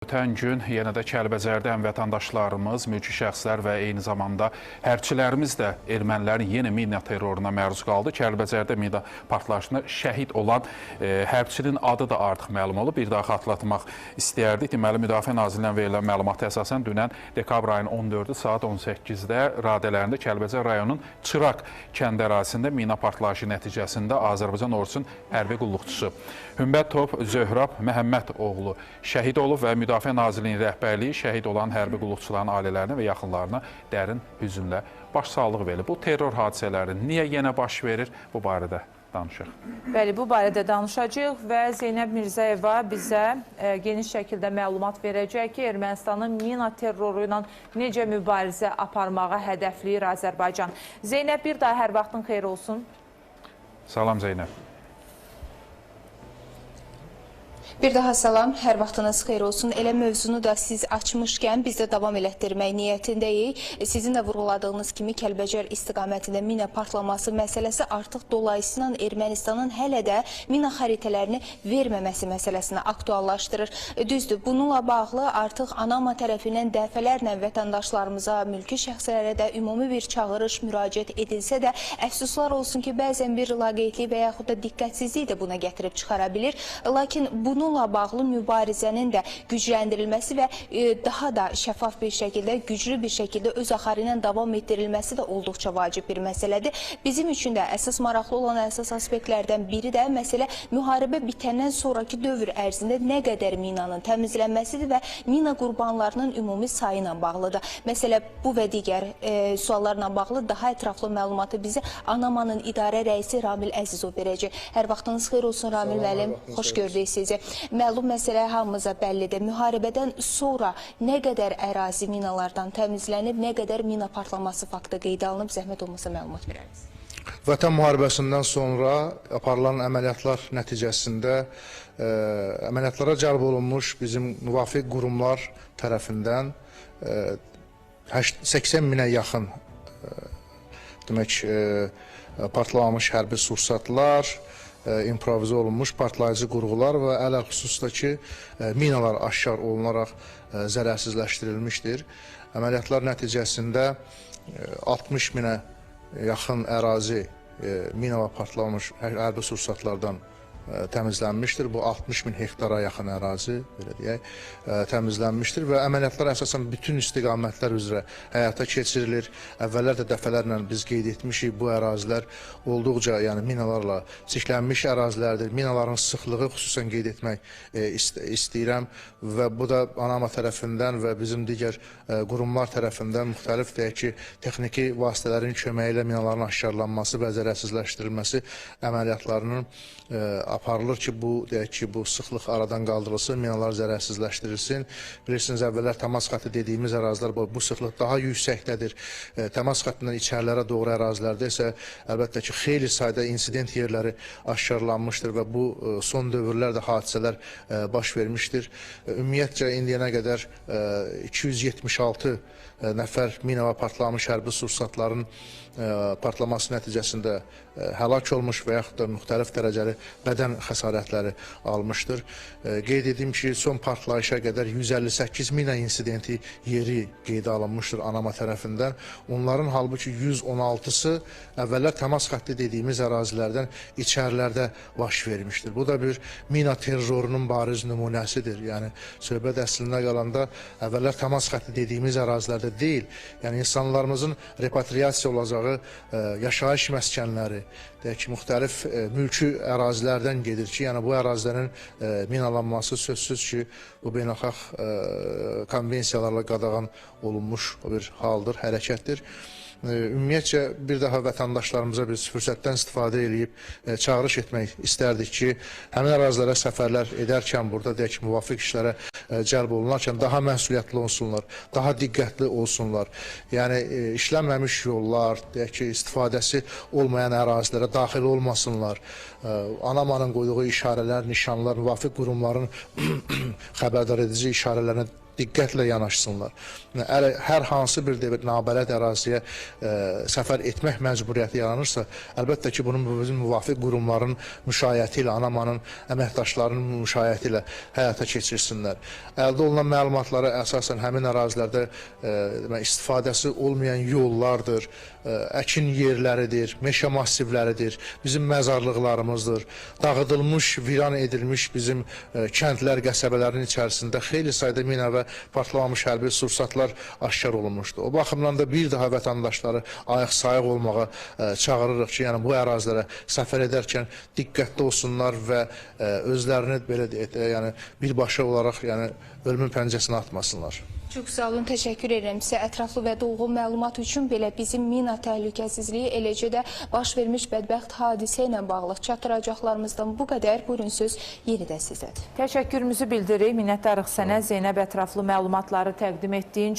Ötən gün yenə də Kəlbəcərdən vətəndaşlarımız, mülki şəxslər və eyni zamanda hərbçilərimiz də ermənilərin yenə mina terroruna məruz qaldı. Kəlbəcərdə mina partlayışında şəhid olan e, hərbçinin adı da artıq məlum olub. Bir daha xatırlatmaq istəyərdik. Deməli, Müdafiə Nazirliyindən verilən məlumata əsasən dünən dekabr ayının 14-ü saat 18-də radələrində Kəlbəcər rayonunun Çıraq kənd ərazisində mina partlayışı nəticəsində Azərbaycan ordusunun hərbi qulluqçusu Hümbət Top Zöhrab Məhəmməd oğlu şəhid olub və Müdafiə Nazirliyinin rəhbərliyi şəhid olan hərbi qulluqçuların ailələrinə və yaxınlarına dərin hüzünlə başsağlığı verir. Bu terror hadisələri niyə yenə baş verir? Bu barədə danışaq. Bəli, bu barədə danışacağıq və Zeynəb Mirzəyeva bizə e, geniş şəkildə məlumat verəcək ki, Ermənistanın mina terroru ilə necə mübarizə aparmağa hədəfləyir Azərbaycan. Zeynəb, bir daha hər vaxtın xeyir olsun. Salam Zeynəb. Bir daha salam, hər vaxtınız xeyir olsun. Elə mövzunu da siz açmışkən biz də davam elətdirmək niyyətindəyik. Sizin də vurğuladığınız kimi Kəlbəcər istiqamətində mina partlaması məsələsi artıq dolayısıyla Ermənistanın hələ də mina xəritələrini verməməsi məsələsini aktuallaşdırır. Düzdür, bununla bağlı artıq ANAMA tərəfindən dəfələrlə vətəndaşlarımıza, mülki şəxslərə də ümumi bir çağırış müraciət edilsə də, əfsuslar olsun ki, bəzən bir laqeydlik və yaxud da diqqətsizlik də buna gətirib çıxara bilir. Lakin bunu bununla bağlı mübarizənin də gücləndirilməsi və e, daha da şəffaf bir şəkildə, güclü bir şəkildə öz axarı ilə davam etdirilməsi də olduqca vacib bir məsələdir. Bizim üçün də əsas maraqlı olan əsas aspektlərdən biri də məsələ müharibə bitəndən sonraki dövr ərzində nə qədər minanın təmizlənməsidir və mina qurbanlarının ümumi sayı ilə bağlıdır. Məsələ bu və digər e, suallarla bağlı daha ətraflı məlumatı bizə ANAMA-nın idarə rəisi Ramil Əzizov verəcək. Hər vaxtınız xeyir olsun Ramil müəllim. Xoş gördük sizi. Məlum məsələ hamımıza bəllidir. Müharibədən sonra nə qədər ərazi minalardan təmizlənib, nə qədər mina partlaması faktı qeydə alınıb, zəhmət olmasa məlumat verərsiniz. Vətən müharibəsindən sonra aparılan əməliyyatlar nəticəsində ə, əməliyyatlara cəlb olunmuş bizim müvafiq qurumlar tərəfindən ə, 80 minə yaxın ə, demək ə, partlamış hərbi sursatlar, ə, improvizə olunmuş partlayıcı qurğular və ələ xüsusda ki, ə, minalar aşkar olunaraq ə, zərərsizləşdirilmişdir. Əməliyyatlar nəticəsində ə, 60 minə yaxın ərazi mina və partlamış hərbi sursatlardan təmizlənmişdir. Bu 60 min hektara yaxın ərazi, belə deyək, təmizlənmişdir və əməliyyatlar əsasən bütün istiqamətlər üzrə həyata keçirilir. Əvvəllər də dəfələrlə biz qeyd etmişik, bu ərazilər olduqca, yəni minalarla çirklənmiş ərazilərdir. Minaların sıxlığı xüsusən qeyd etmək e, ist istəyirəm və bu da ANAMA tərəfindən və bizim digər e, qurumlar tərəfindən müxtəlif deyək ki, texniki vasitələrin köməyi ilə minaların aşkarlanması və zərərsizləşdirilməsi əməliyyatlarının e, aparılır ki, bu deyək ki, bu sıxlıq aradan qaldırılsın, minalar zərərsizləşdirilsin. Bilirsiniz, əvvəllər təmas xətti dediyimiz ərazilər bu, bu sıxlıq daha yüksəkdədir. E, təmas xəttindən içərilərə doğru ərazilərdə isə əlbəttə ki, xeyli sayda insident yerləri aşkarlanmışdır və bu e, son dövrlərdə hadisələr e, baş vermişdir. E, Ümumiyyətcə indiyənə qədər e, 276 e, nəfər mina və partlamış hərbi sursatların e, partlaması nəticəsində e, həlak olmuş və yaxud da müxtəlif dərəcəli bədən xəsarətləri almışdır. E, Qeyd edim ki, son partlayışa qədər 158 mina insidenti yeri qeydə alınmışdır ANAMA tərəfindən. Onların halbuki 116-sı əvvəllər təmas xətti dediyimiz ərazilərdən içərilərdə baş vermişdir. Bu da bir mina terrorunun bariz nümunəsidir. Yəni söhbət əslində qalanda əvvəllər təmas xətti dediyimiz ərazilərdə deyil. Yəni insanlarımızın repatriasiya olacağı ə, yaşayış məskənləri, deyək ki, müxtəlif ə, mülki ərazilərdən gedir ki, yəni bu ərazilərin ə, minalanması sözsüz ki, bu beynəlxalq ə, konvensiyalarla qadağan olunmuş bir haldır, hərəkətdir. Ümumiyyətcə bir daha vətəndaşlarımıza biz fürsətdən istifadə edib e, çağırış etmək istərdik ki, həmin ərazilərə səfərlər edərkən burada deyək ki, müvafiq işlərə e, cəlb olunarkən daha məsuliyyətli olsunlar, daha diqqətli olsunlar. Yəni e, işlənməmiş yollar, deyək ki, istifadəsi olmayan ərazilərə daxil olmasınlar. ANAMA-nın qoyduğu işarələr, nişanlar, müvafiq qurumların xəbərdar edici işarələrinə diqqətlə yanaşsınlar. Yəni, Hər, hansı bir bir nabələd əraziyə e, səfər etmək məcburiyyəti yaranırsa, əlbəttə ki, bunun bizim müvafiq qurumların müşayiəti ilə, ANAMA-nın əməkdaşlarının müşayiəti ilə həyata keçirsinlər. Əldə olunan məlumatlara əsasən həmin ərazilərdə e, demək, istifadəsi olmayan yollardır, e, əkin yerləridir, meşə massivləridir, bizim məzarlıqlarımızdır, dağıdılmış, viran edilmiş bizim e, kəndlər, qəsəbələrin içərisində xeyli sayda mina və partlamamış hərbi sursatlar aşkar olunmuşdur. O baxımdan da bir daha vətəndaşları ayıq sayıq olmağa e, çağırırıq ki, yəni bu ərazilərə səfər edərkən diqqətli olsunlar və e, özlərini belə deyək, də, yəni birbaşa olaraq yəni ölümün pəncəsinə atmasınlar. Çox sağ olun, təşəkkür edirəm sizə ətraflı və dolğun məlumat üçün. Belə bizim mina təhlükəsizliyi, eləcə də baş vermiş bədbəxt hadisə ilə bağlı çatdıracaqlarımızdan bu qədər. Buyurun söz yenidən sizdədir. Təşəkkürümüzü bildiririk. Minnətdarıq sənə Zeynəb ətraflı məlumatları təqdim etdiyin üçün.